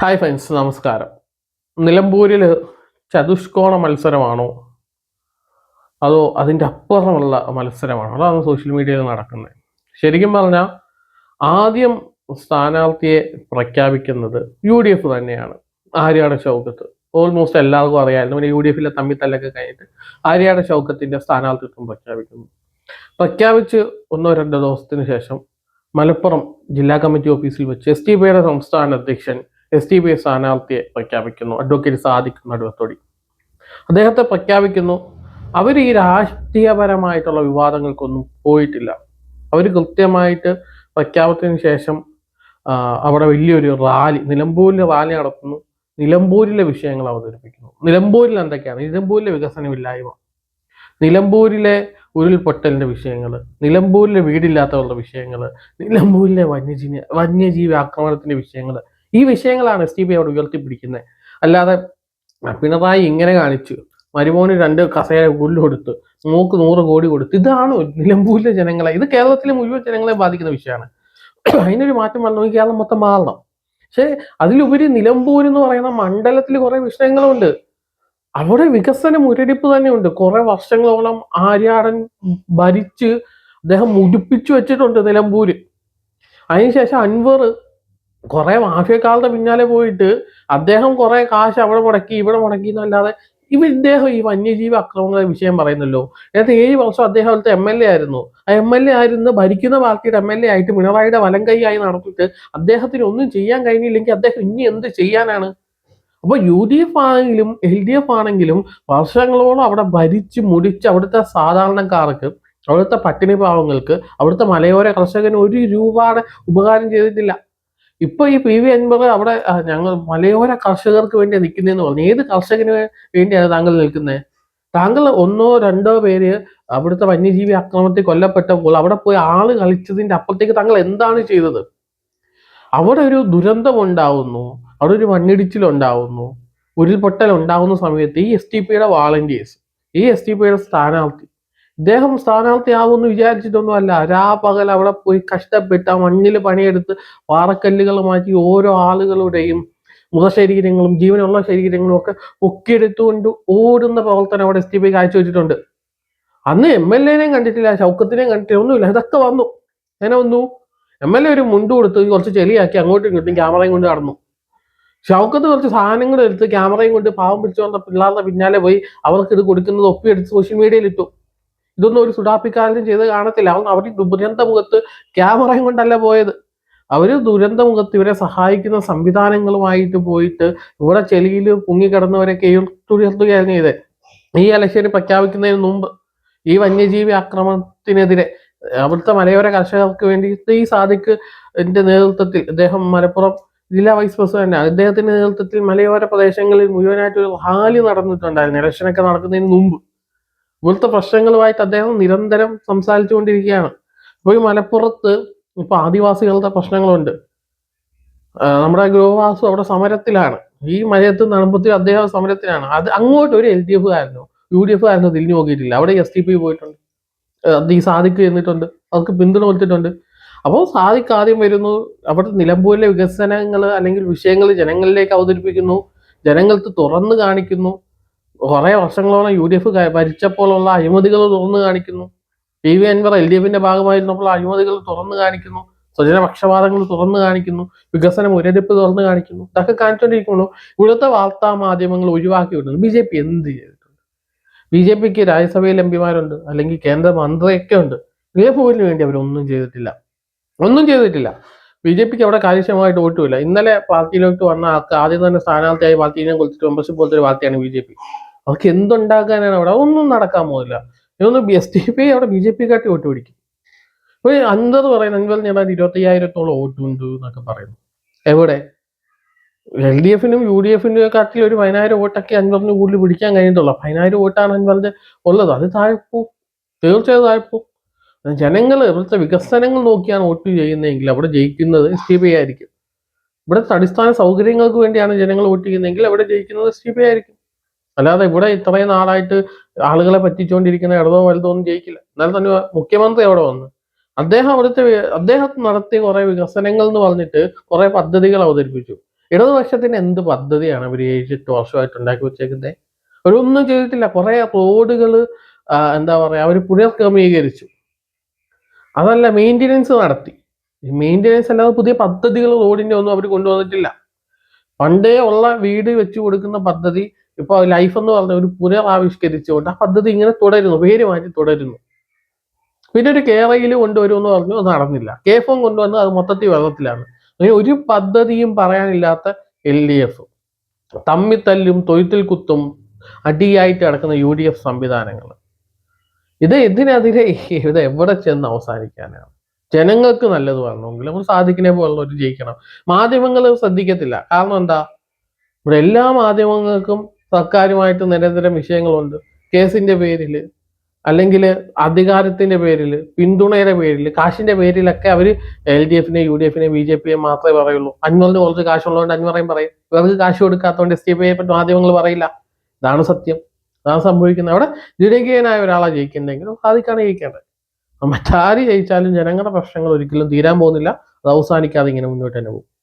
Hi friends നമസ്കാരം. നിലമ്പൂരിൽ ചതുഷ്കോണ മത്സരമാണോ? അതോ അതിന്റെ അപ്പുറമുള്ള മത്സരമാണോ? അതാണ് സോഷ്യൽ മീഡിയയിൽ നടക്കുന്നത്. ശരിക്കും പറഞ്ഞാൽ ആദ്യം സ്ഥാനാർത്ഥിയെ പ്രഖ്യാപിക്കുന്നത് യു ഡി എഫ് തന്നെയാണ് ആര്യാട ചൗക്കത്ത്. ഓൾമോസ്റ്റ് എല്ലാവർക്കും അറിയാമായിരുന്നു. പിന്നെ യു ഡി എഫിലെ തമ്മിത്തല്ലൊക്കെ കഴിഞ്ഞിട്ട് ആര്യാട ചൗക്കത്തിന്റെ സ്ഥാനാർത്ഥിത്വം പ്രഖ്യാപിക്കുന്നു. പ്രഖ്യാപിച്ച് ഒന്നോ രണ്ടോ ദിവസത്തിന് ശേഷം മലപ്പുറം ജില്ലാ കമ്മിറ്റി ഓഫീസിൽ വെച്ച് എസ് ടി പിയുടെ സംസ്ഥാന അധ്യക്ഷൻ എസ് ടി പി സ്ഥാനാർത്ഥിയെ പ്രഖ്യാപിക്കുന്നു അഡ്വക്കേറ്റ് സാദിഖ് നടുവത്തോടി അദ്ദേഹത്തെ പ്രഖ്യാപിക്കുന്നു. അവർ ഈ രാഷ്ട്രീയപരമായിട്ടുള്ള വിവാദങ്ങൾക്കൊന്നും പോയിട്ടില്ല. അവർ കൃത്യമായിട്ട് പ്രഖ്യാപനത്തിന് ശേഷം അവിടെ വലിയൊരു റാലി നിലമ്പൂരിലെ റാലി നടത്തുന്നു നിലമ്പൂരിലെ വിഷയങ്ങൾ അവതരിപ്പിക്കുന്നു. നിലമ്പൂരിൽ എന്തൊക്കെയാണ്? നിലമ്പൂരിലെ വികസനമില്ലായ്മ നിലമ്പൂരിലെ ഉരുൾപൊട്ടലിന്റെ വിഷയങ്ങൾ നിലമ്പൂരിലെ വീടില്ലാത്തവരുടെ വിഷയങ്ങൾ നിലമ്പൂരിലെ വന്യജീവി വന്യജീവി ആക്രമണത്തിന്റെ വിഷയങ്ങൾ ഈ വിഷയങ്ങളാണ് എസ് ടി പി അവിടെ ഉയർത്തിപ്പിടിക്കുന്നത്. അല്ലാതെ പിണറായി ഇങ്ങനെ കാണിച്ചു. മരുമോന് രണ്ട് കസേര പുല്ല് കൊടുത്ത് മൂക്ക് നൂറ് കോടി കൊടുത്ത്. ഇതാണ് നിലമ്പൂരിലെ ജനങ്ങളെ ഇത് കേരളത്തിലെ മുഴുവൻ ജനങ്ങളെ ബാധിക്കുന്ന വിഷയമാണ്. അതിനൊരു മാറ്റം വരണമെങ്കിൽ കേരളം മൊത്തം മാറണം. പക്ഷേ അതിലുപരി നിലമ്പൂർ എന്ന് പറയുന്ന മണ്ഡലത്തിൽ കുറെ വിഷയങ്ങളുണ്ട്. അവിടെ വികസന മുരടിപ്പ് തന്നെ ഉണ്ട് കുറെ വർഷങ്ങളോളം ആര്യാടൻ ഭരിച്ച് അദ്ദേഹം മുടിപ്പിച്ചു വെച്ചിട്ടുണ്ട് നിലമ്പൂര്. അതിനുശേഷം അൻവർ കുറെ മാഫിയക്കാരുടെ പിന്നാലെ പോയിട്ട് അദ്ദേഹം കുറെ കാശ് അവിടെ മുടക്കി ഇവിടെ മുടക്കി എന്നല്ലാതെ ഇവ ഇദ്ദേഹം ഈ വന്യജീവി ആക്രമണ വിഷയം പറയുന്നല്ലോ. നേരത്തെ ഏഴ് വർഷം അദ്ദേഹം അവിടുത്തെ എം എൽ എ ആയിരുന്നു. ആ എം എൽ എ ആയിരുന്നു ഭരിക്കുന്ന പാർട്ടിയുടെ എം എൽ എ ആയിട്ട് പിണറായിയുടെ വലം കൈയായി നടത്തിയിട്ട് അദ്ദേഹത്തിന് ഒന്നും ചെയ്യാൻ കഴിഞ്ഞില്ലെങ്കിൽ അദ്ദേഹം ഇനി എന്ത് ചെയ്യാനാണ്? അപ്പൊ യു ഡി എഫ് ആണെങ്കിലും എൽ ഡി എഫ് ആണെങ്കിലും വർഷങ്ങളോളം അവിടെ ഭരിച്ച് മുടിച്ച് അവിടുത്തെ സാധാരണക്കാർക്ക് അവിടുത്തെ പട്ടിണി പാവങ്ങൾക്ക് അവിടുത്തെ മലയോര കർഷകന് ഒരു രൂപയുടെ ഉപകാരം ചെയ്തിട്ടില്ല. ഇപ്പൊ ഈ പി വി അൻപത് അവിടെ ഞങ്ങൾ മലയോര കർഷകർക്ക് വേണ്ടി നിൽക്കുന്നതെന്ന് പറഞ്ഞു. ഏത് കർഷകന് വേണ്ടിയാണ് താങ്കൾ നിൽക്കുന്നത് താങ്കൾ ഒന്നോ രണ്ടോ പേര് അവിടുത്തെ വന്യജീവി ആക്രമണത്തിൽ കൊല്ലപ്പെട്ടപ്പോൾ അവിടെ പോയി ആൾ കളിച്ചതിന്റെ അപ്പുറത്തേക്ക് താങ്കൾ എന്താണ് ചെയ്തത്? അവിടെ ഒരു ദുരന്തം ഉണ്ടാവുന്നു. അവിടെ ഒരു മണ്ണിടിച്ചിൽ ഉണ്ടാവുന്നു. ഉരുൾപൊട്ടൽ ഉണ്ടാവുന്ന സമയത്ത് ഈ എസ് ടി പിയുടെ വാളണ്ടിയേഴ്സ് ഈ എസ് ടി പിയുടെ സ്ഥാനാർത്ഥി ഇദ്ദേഹം സ്ഥാനാർത്ഥിയാവുമെന്ന് വിചാരിച്ചിട്ടൊന്നുമല്ല. രാപകൽ അവിടെ പോയി കഷ്ടപ്പെട്ട് മണ്ണിൽ പണിയെടുത്ത് പാറക്കല്ലുകൾ മാറ്റി ഓരോ ആളുകളുടെയും മൃതശരീരങ്ങളും ജീവനുള്ള ശരീരങ്ങളും ഒക്കെ പൊക്കിയെടുത്തുകൊണ്ട് ഓടുന്ന പ്രവർത്തനം അവിടെ എസ് ടി പി കാഴ്ചവെച്ചിട്ടുണ്ട്. അന്ന് എം എൽ എനെയും കണ്ടിട്ടില്ല ശൗക്കത്തിനെയും കണ്ടിട്ടില്ല ഒന്നുമില്ല. ഇതൊക്കെ വന്നു. എങ്ങനെ വന്നു? എം എൽ എ ഒരു മുണ്ട് കൊടുത്ത് കുറച്ച് ചെളിയാക്കി അങ്ങോട്ടും ഇങ്ങോട്ടും ക്യാമറയും കൊണ്ട് നടന്നു. ഷൗക്കത്ത് കുറച്ച് സാധനങ്ങൾ എടുത്ത് ക്യാമറയും കൊണ്ട് പാവം പിടിച്ചു വന്ന പിള്ളേരുടെ പിന്നാലെ പോയി അവർക്ക് ഇത് കൊടുക്കുന്നത് ഒപ്പിയെടുത്ത് സോഷ്യൽ മീഡിയയിൽ ഇട്ടു. ഇതൊന്നും ഒരു സുഡാപ്പിക്കാരനും ചെയ്ത് കാണത്തില്ല. അവൻ അവർ ദുരന്ത മുഖത്ത് ക്യാമറയും കൊണ്ടല്ല പോയത്. അവർ ദുരന്ത മുഖത്ത് ഇവരെ സഹായിക്കുന്ന സംവിധാനങ്ങളുമായിട്ട് പോയിട്ട് ഇവിടെ ചെളിയിൽ പൊങ്ങിക്കിടന്നവരെ ഉയർത്തുകയായിരുന്നു ചെയ്തത് ഈ ഇലക്ഷന് പ്രഖ്യാപിക്കുന്നതിന് മുമ്പ് ഈ വന്യജീവി ആക്രമണത്തിനെതിരെ അവിടുത്തെ മലയോര കർഷകർക്ക് വേണ്ടി ഈ സാദിഖ് എന്റെ നേതൃത്വത്തിൽ അദ്ദേഹം മലപ്പുറം ജില്ലാ വൈസ് പ്രസിഡന്റ് അദ്ദേഹത്തിന്റെ നേതൃത്വത്തിൽ മലയോര പ്രദേശങ്ങളിൽ മുഴുവനായിട്ട് ഒരു റാലി നടന്നിട്ടുണ്ടായിരുന്നു. ഇലക്ഷനൊക്കെ നടക്കുന്നതിന് മുമ്പ്. ഇവിടുത്തെ പ്രശ്നങ്ങളുമായിട്ട് അദ്ദേഹം നിരന്തരം സംസാരിച്ചു കൊണ്ടിരിക്കുകയാണ് അപ്പോൾ ഈ മലപ്പുറത്ത് ഇപ്പൊ ആദിവാസികളുടെ പ്രശ്നങ്ങളുണ്ട്. നമ്മുടെ ഗ്രോവാസു അവിടെ സമരത്തിലാണ്. ഈ മലയത്ത് നടമ്പത്തിൽ അദ്ദേഹം സമരത്തിലാണ്. അത് അങ്ങോട്ട് ഒരു എൽ ഡി എഫ് ആയിരുന്നു യു ഡി എഫ് ആയിരുന്നു തിരിഞ്ഞു നോക്കിയിട്ടില്ല. അവിടെ എസ് ടി പി പോയിട്ടുണ്ട്. അത് ഈ സാദിക്ക് ചെന്നിട്ടുണ്ട് അവർക്ക് പിന്തുണ കൊടുത്തിട്ടുണ്ട്. അപ്പോൾ സാദിക്ക് ആദ്യം വരുന്നു. അവിടെ നിലമ്പൂരിലെ വികസനങ്ങൾ അല്ലെങ്കിൽ വിഷയങ്ങൾ ജനങ്ങളിലേക്ക് അവതരിപ്പിക്കുന്നു. ജനങ്ങൾക്ക് തുറന്നു കാണിക്കുന്നു. കുറെ വർഷങ്ങളോളം യു ഡി എഫ് ഭരിച്ചപ്പോഴുള്ള അഴിമതികൾ തുറന്നു കാണിക്കുന്നു. P V Anvar L D എഫിന്റെ ഭാഗമായിരുന്നപ്പോൾ അഴിമതികൾ തുറന്നു കാണിക്കുന്നു. സ്വജനപക്ഷപാതങ്ങൾ തുറന്നു കാണിക്കുന്നു. വികസനം ഉരടിപ്പ് തുറന്നു കാണിക്കുന്നു. ഇതൊക്കെ കാണിച്ചുകൊണ്ടിരിക്കുന്നു ഇവിടുത്തെ വാർത്താ മാധ്യമങ്ങൾ ഒഴിവാക്കി വിടുന്നു. ബി ജെ പി എന്ത് ചെയ്തിട്ടുണ്ട്? ബി ജെ പിക്ക് രാജ്യസഭയിൽ എം പിമാരുണ്ട്. അല്ലെങ്കിൽ കേന്ദ്ര മന്ത്രിയൊക്കെ ഉണ്ട്. നിലമ്പൂരിന് വേണ്ടി അവരൊന്നും ചെയ്തിട്ടില്ല. ഒന്നും ചെയ്തിട്ടില്ല. ബി ജെ പിക്ക് അവിടെ കാര്യക്ഷമമായിട്ട് വോട്ടുമില്ല. ഇന്നലെ പാർട്ടിയിലോട്ട് വന്ന ആൾക്ക് ആദ്യം തന്നെ സ്ഥാനാർത്ഥിയായി പാർട്ടിനെ കൊടുത്തിട്ട് മെമ്പർഷിപ്പ് പോലത്തെ ഒരു പാർട്ടിയാണ് ബി ജെ പി. അവർക്ക് എന്തുണ്ടാക്കാനാണ് അവിടെ? ഒന്നും നടക്കാൻ പോകുന്നില്ല. ഇതൊന്നും എസ് ടി പി അവിടെ ബി ജെ പി കാട്ടി വോട്ട് പിടിക്കും ഇപ്പൊ അൻപത് പറയുന്ന അൻവർ ഞാൻ ഇരുപത്തി അയ്യായിരത്തോളം വോട്ടുണ്ട് എന്നൊക്കെ പറയുന്നു. എവിടെ? എൽ ഡി എഫിനും യു ഡി എഫിനും കാട്ടിൽ ഒരു പതിനായിരം വോട്ടൊക്കെ അൻവറിന് കൂടുതൽ പിടിക്കാൻ കഴിഞ്ഞിട്ടുള്ളൂ പതിനായിരം വോട്ടാണ് അൻവറിന്റെ ഉള്ളത്. അത് താഴ്പ്പോ തീർച്ചയായും താഴ്പ്പോ. ജനങ്ങൾ ഇവിടുത്തെ വികസനങ്ങൾ നോക്കിയാണ് വോട്ട് ചെയ്യുന്നതെങ്കിൽ അവിടെ ജയിക്കുന്നത് എസ് ടി പി ആയിരിക്കും. ഇവിടുത്തെ അടിസ്ഥാന സൗകര്യങ്ങൾക്ക് വേണ്ടിയാണ് ജനങ്ങൾ വോട്ട് ചെയ്യുന്നതെങ്കിൽ അവിടെ ജയിക്കുന്നത് എസ് ടി പി ആയിരിക്കും. അല്ലാതെ ഇവിടെ ഇത്രയും നാളായിട്ട് ആളുകളെ പറ്റിച്ചുകൊണ്ടിരിക്കുന്ന ഇടതോ വലുതോ ഒന്നും ജയിക്കില്ല. എന്നാലും തന്നെ മുഖ്യമന്ത്രി അവിടെ വന്ന് അദ്ദേഹം അവിടുത്തെ അദ്ദേഹം നടത്തിയ കുറെ വികസനങ്ങൾ എന്ന് പറഞ്ഞിട്ട് കുറെ പദ്ധതികൾ അവതരിപ്പിച്ചു. ഇടതുപക്ഷത്തിന് എന്ത് പദ്ധതിയാണ് അവർ ഏഴെട്ട് വർഷമായിട്ട് ഉണ്ടാക്കി വെച്ചേക്കുന്നത് അവരൊന്നും ചെയ്തിട്ടില്ല. കുറെ റോഡുകൾ എന്താ പറയാ അവർ പുനർക്രമീകരിച്ചു. അതല്ല മെയിന്റെനൻസ് നടത്തി. മെയിന്റെനൻസ് അല്ലാതെ പുതിയ പദ്ധതികൾ റോഡിന്റെ ഒന്നും അവർ കൊണ്ടുവന്നിട്ടില്ല. പണ്ടേ ഉള്ള വീട് വെച്ച് കൊടുക്കുന്ന പദ്ധതി ഇപ്പൊ ലൈഫ് എന്ന് പറഞ്ഞ ഒരു പുനരാവിഷ്കരിച്ചുകൊണ്ട് ആ പദ്ധതി ഇങ്ങനെ തുടരുന്നു പേര് മാറ്റി തുടരുന്നു. പിന്നെ ഒരു കേരളയിൽ കൊണ്ടുവരുമെന്ന് പറഞ്ഞു അത് നടന്നില്ല. കെ ഫോം കൊണ്ടുവന്ന് അത് മൊത്തത്തിൽ വെള്ളത്തിലാണ്. അങ്ങനെ ഒരു പദ്ധതിയും പറയാനില്ലാത്ത എൽ ഡി എഫ് തമ്മിത്തല്ലും തൊഴുത്തിൽ കുത്തും അടിയായിട്ട് കിടക്കുന്ന യു ഡി എഫ് സംവിധാനങ്ങൾ ഇത് ഇതിനെതിരെ ഇത് എവിടെ ചെന്ന് അവസാനിക്കാനാണ്? ജനങ്ങൾക്ക് നല്ലത് വരണമെങ്കിൽ നമ്മൾ സാധിക്കിനെ പോലുള്ളവർ ജയിക്കണം. മാധ്യമങ്ങൾ ശ്രദ്ധിക്കത്തില്ല. കാരണം എന്താ? ഇവിടെ എല്ലാ മാധ്യമങ്ങൾക്കും സർക്കാരുമായിട്ട് നിരന്തരം വിഷയങ്ങളുണ്ട്. കേസിന്റെ പേരിൽ അല്ലെങ്കിൽ അധികാരത്തിന്റെ പേരിൽ പിന്തുണയുടെ പേരിൽ കാശിന്റെ പേരിലൊക്കെ അവർ എൽ ഡി എഫിനെ യു ഡി എഫിനെ ബി ജെ പിയെ മാത്രമേ പറയുള്ളൂ. അൻവറിന് കുറച്ച് കാശുള്ളതുകൊണ്ട് അൻവറേയും പറയും. ഇവർക്ക് കാശ് കൊടുക്കാത്തതുകൊണ്ട് എസ് ഡി പിയെ പറ്റി മാധ്യമങ്ങൾ പറയില്ല. ഇതാണ് സത്യം. അതാണ് സംഭവിക്കുന്നത്. അവിടെ ജനകീയനായ ഒരാളെ ജയിക്കുന്നുണ്ടെങ്കിൽ സാധിക്കാണ് ജയിക്കേണ്ടത് മറ്റാര് ജയിച്ചാലും ജനങ്ങളുടെ പ്രശ്നങ്ങൾ ഒരിക്കലും തീരാൻ പോകുന്നില്ല. അത് അവസാനിക്കാതെ ഇങ്ങനെ മുന്നോട്ട് തന്നെ പോകും.